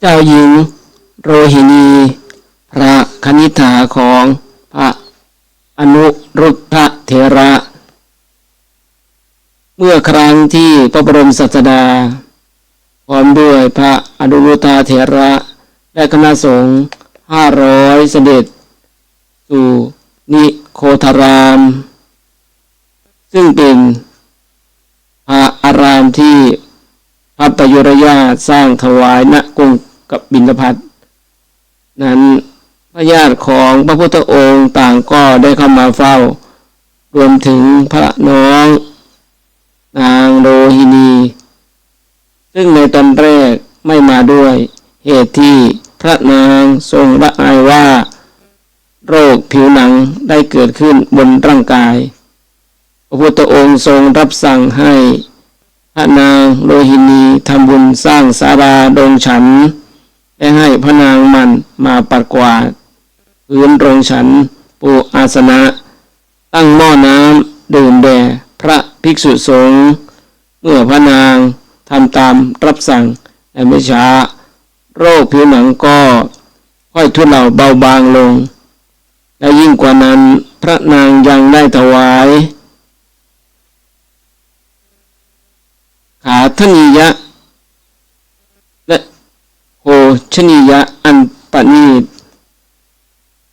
เจ้าหญิง โรหินีพระคณิษฐาของพระอนุรุทธเถระ เมื่อครั้งที่พระบรมศาสดาพร้อมด้วยพระอนุรุทธเถระ และคณะสงฆ์ห้าร้อยเสด็จสู่นิโคธาราม ซึ่งเป็นพระอารามที่ พระปยุรญาสร้างถวายณกรุงกับบินพัทนั้นพระญาติของพระพุทธองค์ต่างก็ได้เข้ามาเฝ้า รวมถึงพระน้อง นางโรหินี ซึ่งในตอนแรกไม่มาด้วย เหตุที่พระนางทรงละอายว่า โรคผิวหนังได้เกิดขึ้นบนร่างกาย พระพุทธองค์ทรงรับสั่งให้ พระนางโลหินีทำบุญสร้างศาลาดงฉัน และให้พระนางมันมาปัดกวาดพื้นโรงฉัน ปูอาสนะ ตั้งหม้อน้ำดื่มแด่พระภิกษุสงฆ์เมื่อพระนางทำตามรับสั่งและไม่ช้า โรคผิวหนังก็ค่อยทุเลาเบาบางลง และยิ่งกว่านั้นพระนางยังได้ถวายาทนียะ และโหชนียะอันปณีต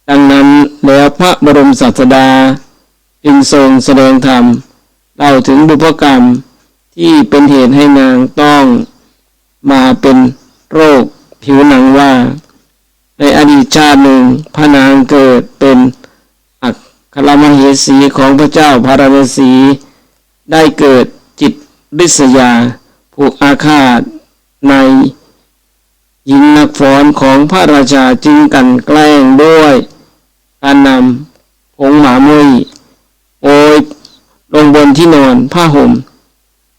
ดังนั้นแล้วพระบรมศาสดาจึงทรงแสดงธรรมเล่าถึงบุพกรรมที่เป็นเหตุให้นางต้องมาเป็นโรคผิวหนังว่า ในอดีตชาติหนึ่งพระนางเกิดเป็นอัคคลมเหสีของพระเจ้าพาราณสีได้เกิด ริษยา ผูกอาฆาตในหญิงนักฟ้อนของพระราชาจึงกันแกล้งด้วย การนำผงหมามุยโอยลงบนที่นอนผ้าห่ม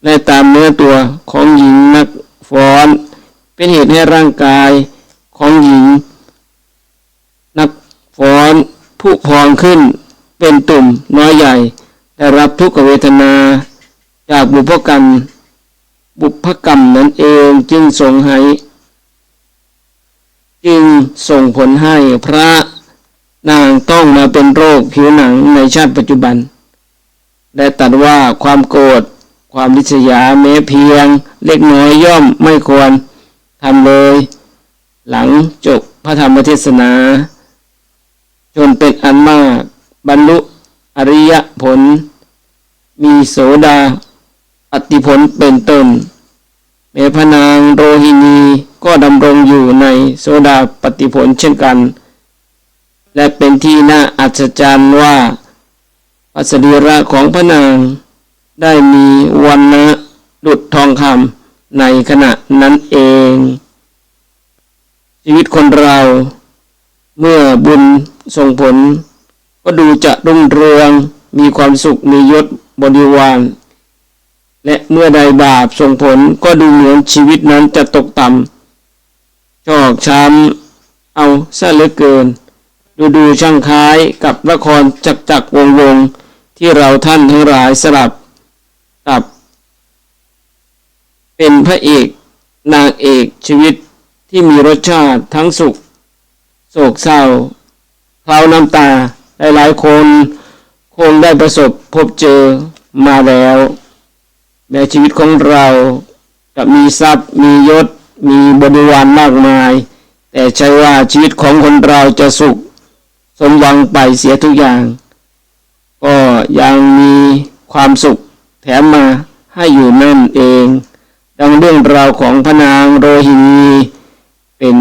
และตามเนื้อตัวของหญิงนักฟ้อน เป็นเหตุให้ร่างกายของหญิง นักฟ้อนผู้พองขึ้นเป็นตุ่มน้อยใหญ่ ได้รับทุกขเวทนา จากบุพกรรม บุพกรรมนั้นเองจึงส่งให้ จึงส่งผลให้พระนางต้องมาเป็นโรคผิวหนังในชาติปัจจุบัน และตัดว่าความโกรธความริษยาแม้เพียง เล็กน้อยย่อมไม่ควรทำเลย หลังจบพระธรรมเทศนา จนเป็นอันมาก บรรลุอริยผล มีโสดา ปฏิผลเป็นต้นแม้พนางโรหินีก็ดำรงอยู่ในโสดาปฏิผลเช่นกัน และเป็นที่น่าอัศจรรย์ว่าปัสรีระของพระนาง ได้มีวันนะดุดทองคำในขณะนั้นเอง ชีวิตคนเรา เมื่อบุญส่งผล ก็ดูจะรุ่งเรืองมีความสุขมียศบริวาร และเมื่อใดบาปส่งผลก็ดูเหมือนชีวิตนั้นจะตกต่ำชอกช้ำเอาซะเหลือเกิน ดูดูช่างคล้ายกับละครจักจักวงวงๆที่เราท่านทั้งหลายสลับกับ เป็นพระเอกนางเอกชีวิตที่มีรสชาติทั้งสุข โศกเศร้าเคล้าน้ำตาหลายๆคนคงได้ประสบพบเจอมาแล้ว แม้ชีวิตของเราจะมีทรัพย์มียศ มีบริวารมากมาย แต่ใช่ว่าชีวิตของคนเราจะสุข สมหวังไปเสียทุกอย่าง ก็ยังมีความสุขแถมมาให้อยู่นั่นเอง ดังเรื่องราวของพระนางโรหินี เป็น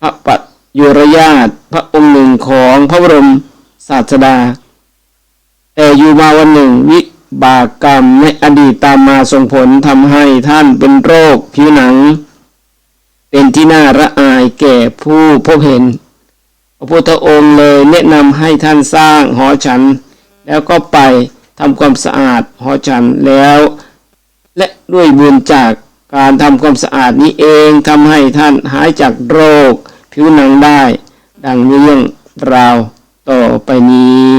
พระปัจยุรญาตพระองค์หนึ่งของพระบรมศาสดา แต่อยู่มาวันหนึ่งวิ บากกรรมในอดีตตามมาส่งผลทำให้ท่านเป็นโรคผิวหนัง เป็นที่น่าระอายแก่ผู้พบเห็น พระพุทธองค์เลยแนะนำให้ท่านสร้างหอฉัน แล้วก็ไปทำความสะอาดหอฉันแล้ว และด้วยบุญจากการทำความสะอาดนี้เองทำให้ท่านหายจากโรค ผิวหนังได้ ดังเรื่องราวต่อไปนี้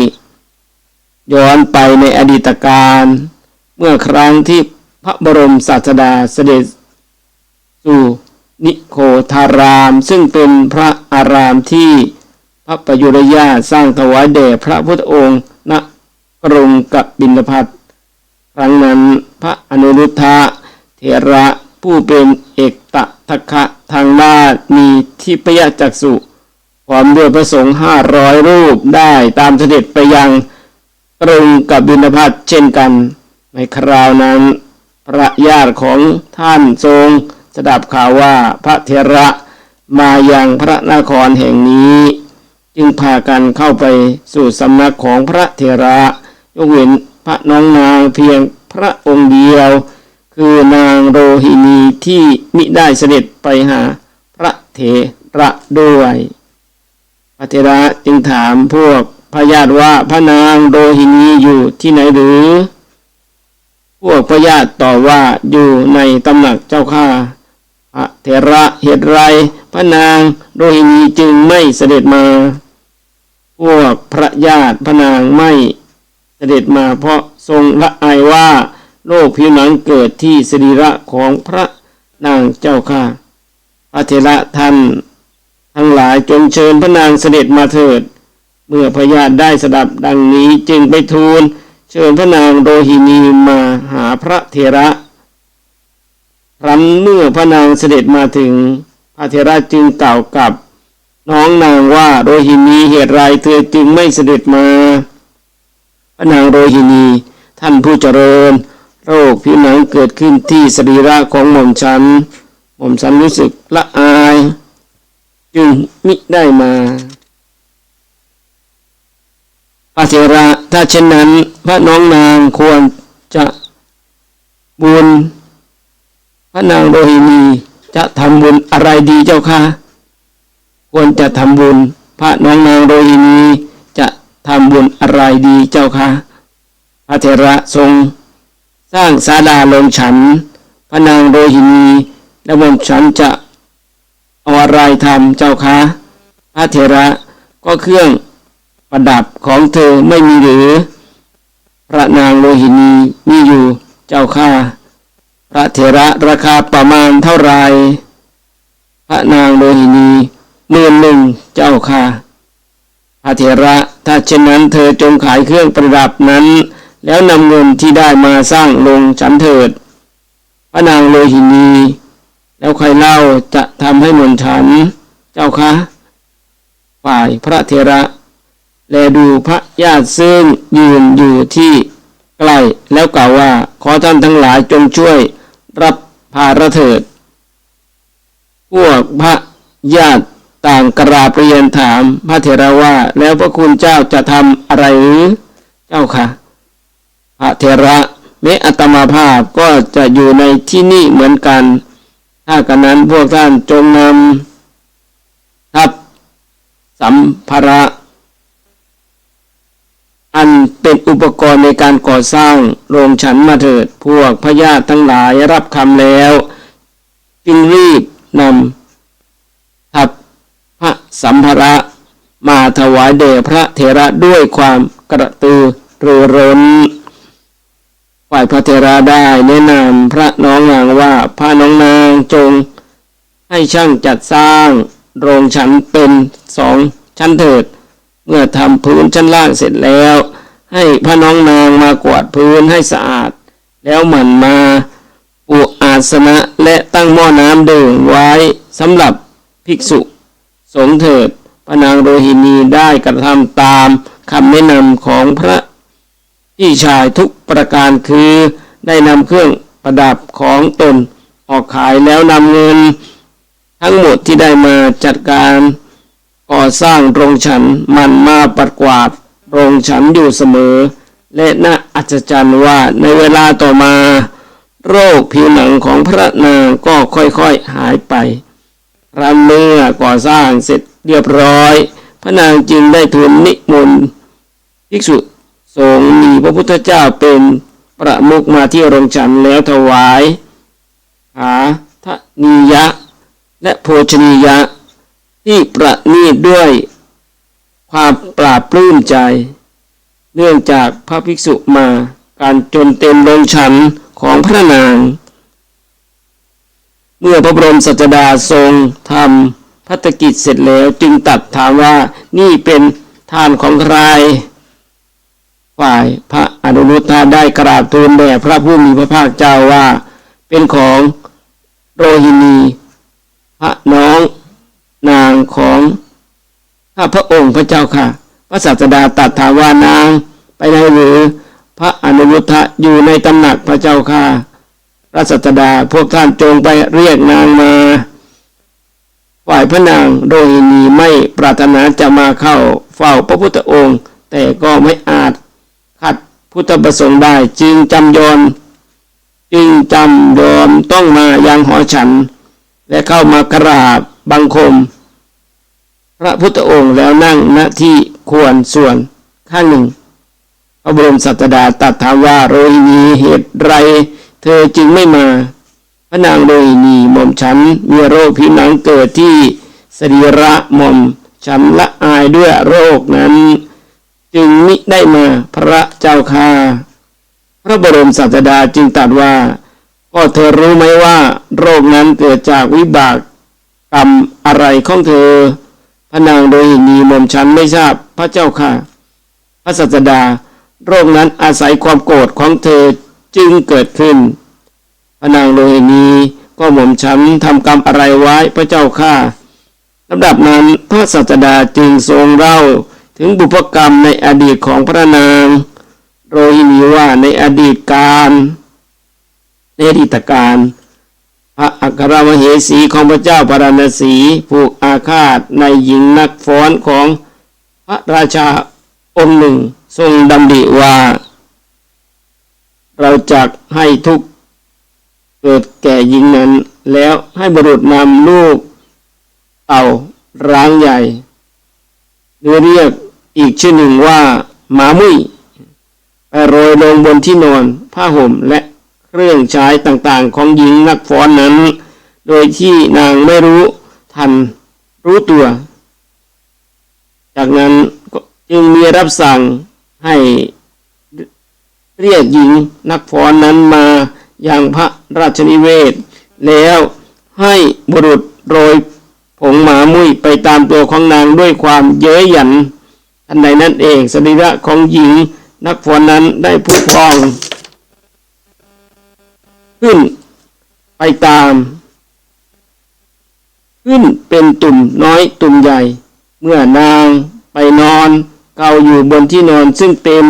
ย้อนไปในอดีตการ เมื่อครั้งที่พระบรมศาสดาเสด็จสู่นิโคธาราม ซึ่งเป็นพระอารามที่พระประยุรญาสร้างถวายแด่พระพุทธองค์ณกรุงกับบินพัทครั้งนั้นพระอนุรุทธะเถระผู้เป็นเอกตะทัคะทางด้านมีทิพยจักษุพร้อมด้วยพระสงฆ์ห้าร้อยรูปได้ตามเสด็จไปยัง กรุงกับบินพัทเช่นกัน ในคราวนั้น พระญาติของท่านทรงสดับข่าวว่าพระเถระมาอยังพระนครแห่งนี้ จึงพากันเข้าไปสู่สำนักของพระเถระยกเว้นพระน้องนางเพียงพระองค์เดียว คือนางโรหินีที่มิได้เสด็จไปหาพระเถระด้วย พระเถระจึงถามพวก พญาติว่าพระนางโรหินีอยู่ที่ไหนหรือ พวกพญาติตอบว่าอยู่ในตำหนักเจ้าข้าพระเถระเหตุไรพระนางโรหินีจึงไม่เสด็จมา พวกพระญาติพระนางไม่เสด็จมาเพราะทรงละอายว่าโรคผิวหนังเกิดที่สรีระของพระนางเจ้าข้าพระเถระท่านทั้งหลายจงเชิญพระนางเสด็จมาเถิด เมื่อพญาได้สดับดังนี้จึงไปทูล เชิญพระนางโรหินีมาหาพระเถระครั้นเมื่อพระนางเสด็จมาถึงพระเถระจึงกล่าวกับน้องนางว่าโรหินีเหตุไรเธอจึงไม่เสด็จมา พระนางโรหินี ท่านผู้เจริญ โรคผิวหนังเกิดขึ้นที่สรีระของหม่อมฉัน หม่อมฉันรู้สึกละอาย จึงมิได้มา พระเถระถ้าเช่นนั้น พระน้องนางควรจะบุญ พระนางโรหินีจะทำบุญอะไรดีเจ้าค่ะควรจะทำบุญ พระน้องนางโรหินีจะทำบุญอะไรดีเจ้าค่ะพระเถระทรง สร้างศาลาลงฉัน พระนางโรหินีและหม่อมฉันจะเอาอะไรทำเจ้าคะพระเถระก็เครื่อง ประดับของเธอไม่มีหรือ พระนางโลหินีมีอยู่เจ้าค่ะพระเถระราคาประมาณเท่าไรพระนางโลหินีหมื่นหนึ่งเจ้าค่ะพระเถระถ้าเช่นนั้นเธอจงขายเครื่องประดับนั้น แล้วนำเงินที่ได้มาสร้างลงฉันเถิด พระนางโลหินี แล้วใครเล่าจะทำให้หมนฉัน เจ้าคะ ฝ่ายพระเถระ แลดูพระญาติซึ่งยืนอยู่ที่ใกล้แล้วกล่าวว่า ขอท่านทั้งหลายจงช่วยรับภาระเถิด พวกพระญาติต่างกราบเรียนถามพระเถระว่าแล้วพระคุณเจ้าจะทำอะไรหรือเจ้าค่ะ พระเถระแม้อัตมาภาพก็จะอยู่ในที่นี่เหมือนกัน ถ้ากันนั้นพวกท่านจงนำทับสัมภาระ อันเป็นอุปกรณ์ในการก่อสร้างโรงฉันมาเถิด พวกพญาทั้งหลายรับคำแล้วจึงรีบนำทับพระสัมภาระมาถวายแด่พระเถระด้วยความกระตือรือร้น ฝ่ายพระเถระได้แนะนำพระน้องนางว่าพระน้องนางจง ให้ช่างจัดสร้างโรงฉันเป็นสองชั้นเถิด เมื่อทำพื้นชั้นล่างเสร็จแล้ว ให้พระน้องนางมากวาดพื้นให้สะอาด แล้วหมั่นมาปูอาสนะและตั้งหม้อน้ำดื่มไว้สำหรับภิกษุ สงฆ์เถิดพระนางโรหินีได้กระทำตามคำแนะนำของพระพี่ชายทุกประการคือได้นำเครื่องประดับของตนออกขายแล้วนำเงิน ทั้งหมดที่ได้มาจัดการ ก่อสร้างโรงฉันมันมาปัดกวาดโรงฉันอยู่เสมอ และน่าอัศจรรย์ว่าในเวลาต่อมา โรคผิวหนังของพระนางก็ค่อยๆหายไปรั้นเมื่อก่อสร้างเสร็จเรียบร้อย พระนางจึงได้ทูลนิมนต์ภิกษุสงฆ์มีพระพุทธเจ้าเป็นประมุขมาที่โรงฉันแล้วถวายหาทนิยะ และโภชนียะ ที่ประนีตด้วยความปราบปลื้มใจ เนื่องจากพระภิกษุมาการจนเต็มโรงฉันของพระนาง เมื่อพระบรมสัจดาทรงทำพัฒกิจเสร็จแล้วจึงตัดถามว่านี่เป็นทานของใครฝ่ายพระอนุรุทธาได้กราบทูลแด่พระผู้มีพระภาคเจ้าว่าเป็นของโรหินี พระน้อง นางของข้าพระองค์พระเจ้าค่ะ พระศาสดาตรัสถามว่านางไปไหนหรือ พระอนุรุทธะอยู่ในตำหนักพระเจ้าค่ะพระศาสดาพวกท่านจงไปเรียกนางมา ฝ่ายพระนางโดยนีไม่ปรารถนาจะมาเข้าเฝ้าพระพุทธองค์ แต่ก็ไม่อาจขัดพุทธประสงค์ได้จึงจำยอมจึงจำยอมต้องมายังหอฉัน และเข้ามากราบ บังคม พระพุทธองค์แล้วนั่งณที่ควรส่วนข้างหนึ่งพระบรมศาสดาตรัสถามว่าโรหินีเหตุไร เธอจึงไม่มา พระนางโรหินีหม่อมฉันมีโรคผิวหนังเกิดที่สรีระหม่อมฉันละอายด้วยโรคนั้น จึงมิได้มาพระเจ้าค่ะพระบรมศาสดาจึงตรัสว่า ก็เธอรู้ไหมว่า โรคนั้นเกิดจากวิบาก กรรมอะไรของเธอพระนางโดยนีหม่อมฉันไม่ทราบพระเจ้าค่ะ พระศาสดา โรคนั้นอาศัยความโกรธของเธอจึงเกิดขึ้นพระนางโลหินีก็หม่อมฉันทำกรรมอะไรไว้พระเจ้าข้าลำดับนั้นพระศาสดาจึงทรงเล่าถึงบุพกรรมในอดีตของพระนาง โรหินีว่าในอดีตการในอดีตการ ระอัครมเหสีของพระเจ้าปารณสีผูกอาฆาตในหญิงนักฟ้อนของพระราชาองค์หนึ่งทรงดำริว่า เราจะให้ทุกเกิดแก่หญิงนั้น แล้วให้บุรุษนำลูกเต่าร้างใหญ่หรือเรียกอีกชื่อหนึ่งว่าหมามุ้ยไปโรยลงบนที่นอน ผ้าห่มและ เครื่องใช้ต่างๆ ของหญิงนักฟ้อนนั้น โดยที่นางไม่รู้ทันรู้ตัว จากนั้นก็จึงมีรับสั่งให้เรียกหญิงนักฟ้อนนั้นมาอย่างพระราชนิเวศ แล้วให้บุรุษโรยผงหมามุ้ยไปตามตัวของนางด้วยความเย้ยหยันทันใดนั้นเองสรีระของหญิงนักฟ้อนนั้นได้พุพอง ขึ้น ไปตาม ขึ้นเป็นตุ่มน้อยตุ่มใหญ่ เมื่อนางไปนอน เกาอยู่บนที่นอนซึ่งเต็ม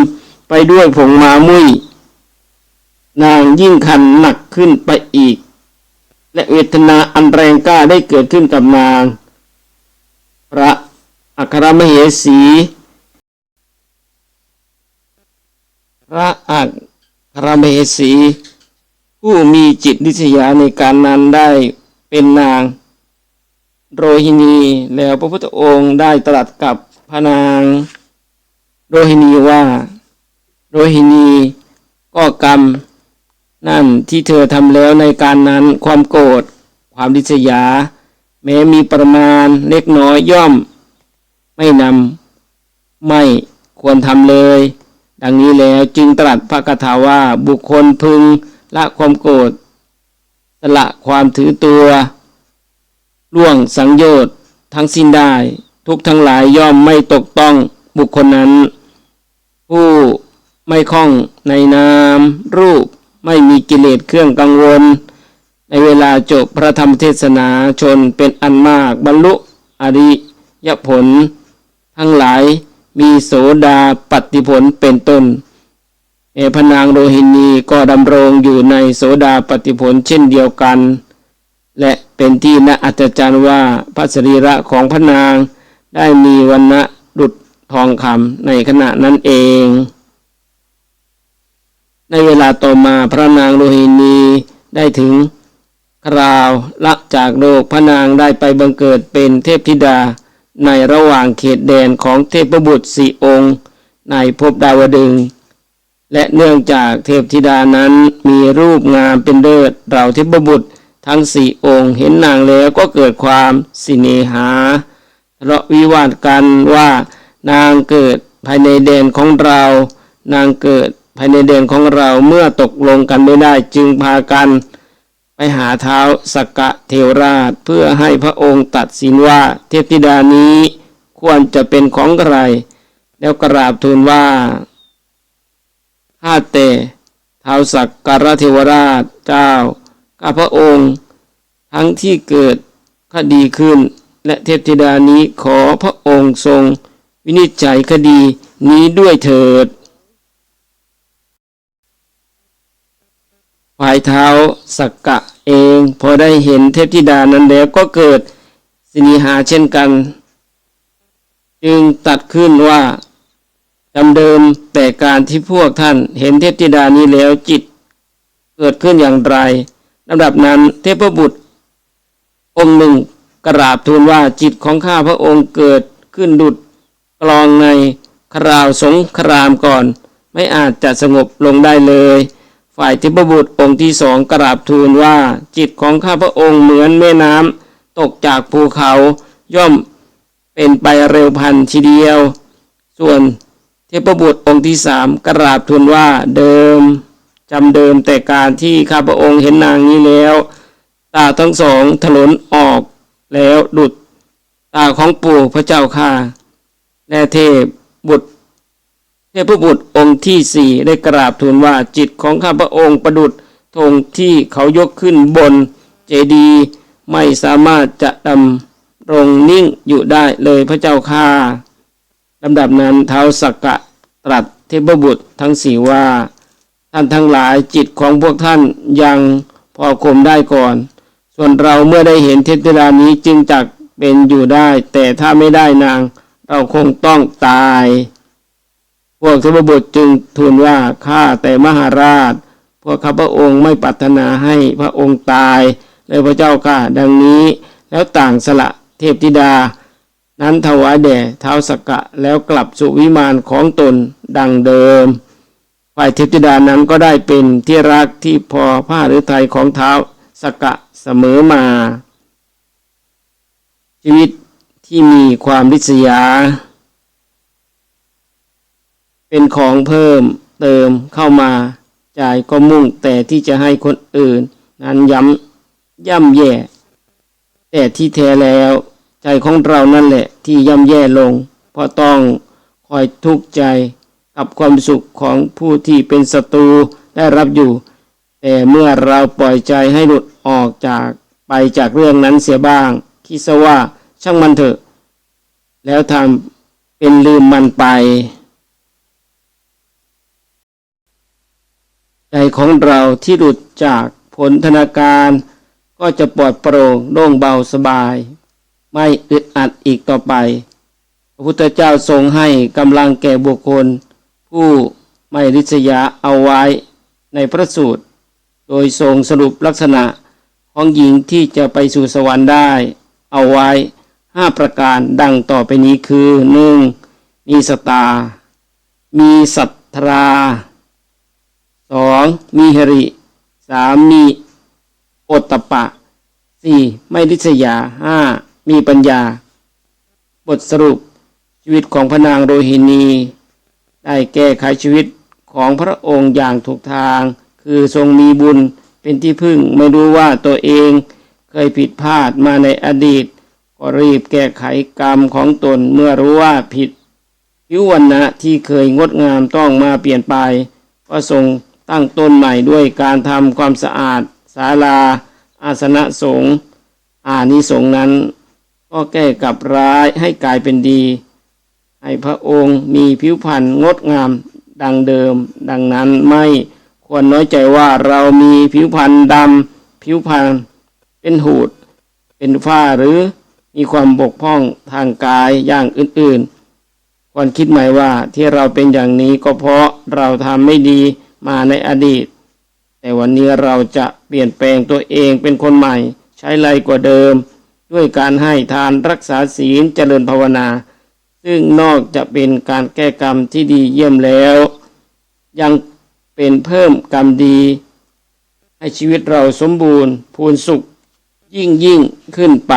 ไปด้วยผงหมามุ้ยนางยิ่งคันหนักขึ้นไปอีก และเวทนาอันแรงกล้าได้เกิดขึ้นกับนาง พระอัครมเหสี พระอัครมเหสี ผู้มีจิตนิสยาในการนั้นได้เป็นนาง โรหินีแล้วพระพุทธองค์ได้ตรัสกับพระนาง โรหินีว่า โรหินีก็กรรม นั่นที่เธอทำแล้วในการนั้นความโกรธความดิษยา แม้มีประมาณเล็กน้อยย่อม ไม่นำไม่ควรทำเลย ดังนี้แล้วจึงตรัสพระคาถาว่าบุคคลพึง ละความโกรธสละความถือตัว ล่วงสังโยชน์ทั้งสิ้นได้ ทุกทั้งหลายย่อมไม่ตกต้องบุคคลนั้น ผู้ไม่คล่องในนามรูปไม่มีกิเลสเครื่องกังวล ในเวลาจบพระธรรมเทศนาชนเป็นอันมากบรรลุอริยผล ทั้งหลายมีโสดาปฏิผลเป็นต้น เอพนางโรหินีก็ดำรงอยู่ในโสดาปฏิผลเช่นเดียวกัน และเป็นที่น่าอัศจรรย์ว่าพระสรีระของพระนางได้มีวันณะดุจทองคำในขณะนั้นเอง ในเวลาต่อมาพระนางโลหินีได้ถึงคราวละจากโลกพระนางได้ไปบังเกิดเป็นเทพธิดาในระหว่างเขตแดนของเทพบุตรสี่องค์ ในภพดาวดึง และเนื่องจากเทพธิดานั้นมีรูปงามเป็นเลิศเราเทพบุตร ทั้งสี่องค์เห็นนางแล้วก็เกิดความสิเนหาทะเลาะวิวาทกันว่านางเกิดภายในแดนของเรา นางเกิดภายในแดนของเราเมื่อตกลงกันไม่ได้จึงพากัน ไปหาเท้าสกกะเทวราชเพื่อให้พระองค์ตัดสินว่าเทพธิดานี้ควรจะเป็นของใคร แล้วกราบทูลว่า ข้าแต่ท้าวสักการะเทวราชเจ้าข้าพระองค์ ทั้งที่เกิดคดีขึ้น และเทพธิดานี้ขอพระองค์ทรง วินิจฉัยคดีนี้ด้วยเถิดฝ่ายเท้าสักกะเองพอได้เห็นเทพธิดานั้นแล้วก็เกิดสินิหาเช่นกัน จึงตัดขึ้นว่า จำเดิมแต่การที่พวกท่านเห็นเทพธิดานี้แล้วจิต เกิดขึ้นอย่างไรลำดับนั้นเทพบุตร องค์หนึ่งกราบทูลว่าจิตของข้าพระองค์เกิดขึ้นดุดกลองในคราวสงครามก่อน ไม่อาจจะสงบลงได้เลย ฝ่ายเทพบุตรองค์ที่สองกราบทูลว่าจิตของข้าพระองค์เหมือนแม่น้ำตกจากภูเขาย่อมเป็นไปเร็วพันทีเดียว ส่วน เทพบุตรองค์ที่สามกราบทูลว่าเดิมจำเดิมแต่การที่ข้าพระองค์เห็นนางนี้แล้วตาทั้งสองถลนออกแล้วดุดตาของปู่พระเจ้าค่ะและเทพบุตร เทพบุตรองค์ที่สี่ได้กราบทูลว่าจิตของข้าพระองค์ประดุดธงที่เขายกขึ้นบนเจดีย์ไม่สามารถจะดำรงนิ่งอยู่ได้เลยพระเจ้าค่ะ ลำดับนั้นเท้าสักกะตรัสเทพบุตรทั้งสี่ว่า ท่านทั้งหลายจิตของพวกท่านยังพอข่มได้ก่อน ส่วนเราเมื่อได้เห็นเทพธิดานี้จึงจักเป็นอยู่ได้ แต่ถ้าไม่ได้นาง เราคงต้องตาย พวกเทพบุตรจึงทูลว่าข้าแต่มหาราช พวกข้าพระองค์ไม่ปรารถนาให้พระองค์ตายเลยพระเจ้าค่ะดังนี้ แล้วต่างสละเทพธิดา นั้นถวายแด่เท้าวสกกะแล้วกลับสู่วิมานของตนดังเดิม ฝ่ายเทพธิดานั้นก็ได้เป็นที่รักที่พอผ้าหรือไทยของเท้าวสกกะเสมอมา ชีวิตที่มีความริษยา เป็นของเพิ่มเติมเข้ามาจ่ายก็มุ่งแต่ที่จะให้คนอื่น นั้นย้ำย่ำแย่ แต่ที่แท้แล้ว ใจของเรานั่นแหละที่ย่ำแย่ลง เพราะต้องคอยทุกข์ใจกับความสุขของผู้ที่เป็นศัตรูได้รับอยู่ แต่เมื่อเราปล่อยใจให้หลุดออกจากไปจากเรื่องนั้นเสียบ้าง คิดซะว่าช่างมันเถอะ แล้วทำเป็นลืมมันไป ใจของเราที่หลุดจากผลธนาการ ก็จะปลอดโปร่งโล่งเบาสบาย ไม่อึดอัดอีกต่อไป พระพุทธเจ้าทรงให้กำลังแก่บุคคล ผู้ไม่ริษยาเอาไว้ในพระสูตร โดยทรงสรุปลักษณะของหญิงที่จะไปสู่สวรรค์ได้ เอาไว้ห้าประการดังต่อไปนี้คือหนึ่งมีสตา มีศรัทธาสองมีหริสามมีโอตตปปะสี่ไม่ริษยาห้า มีปัญญา บทสรุปชีวิตของพระนางโรหินี ได้แก้ไขชีวิตของพระองค์อย่างถูกทาง คือทรงมีบุญเป็นที่พึ่งไม่รู้ว่าตัวเองเคยผิดพลาดมาในอดีต ก็รีบแก้ไขกรรมของตนเมื่อรู้ว่าผิดผิววรรณะที่เคยงดงามต้องมาเปลี่ยนไป ก็ทรงตั้งต้นใหม่ด้วยการทำความสะอาดศาลาอาสนะสงฆ์อานิสงส์นั้น ก็แก้กับร้ายให้กลายเป็นดี ให้พระองค์มีผิวพรรณงดงามดังเดิม ดังนั้นไม่ควรน้อยใจว่าเรามีผิวพรรณดำผิวพรรณเป็นหูด เป็นฝ้าหรือมีความบกพร่องทางกายอย่างอื่นๆ ควรคิดใหม่ว่าที่เราเป็นอย่างนี้ก็เพราะเราทำไม่ดีมาในอดีต แต่วันนี้เราจะเปลี่ยนแปลงตัวเองเป็นคนใหม่ ใช้ไรกว่าเดิม ด้วยการให้ทานรักษาศีลเจริญภาวนา ซึ่งนอกจะเป็นการแก้กรรมที่ดีเยี่ยมแล้ว ยังเป็นเพิ่มกรรมดี ให้ชีวิตเราสมบูรณ์ พูนสุขยิ่งยิ่งขึ้นไป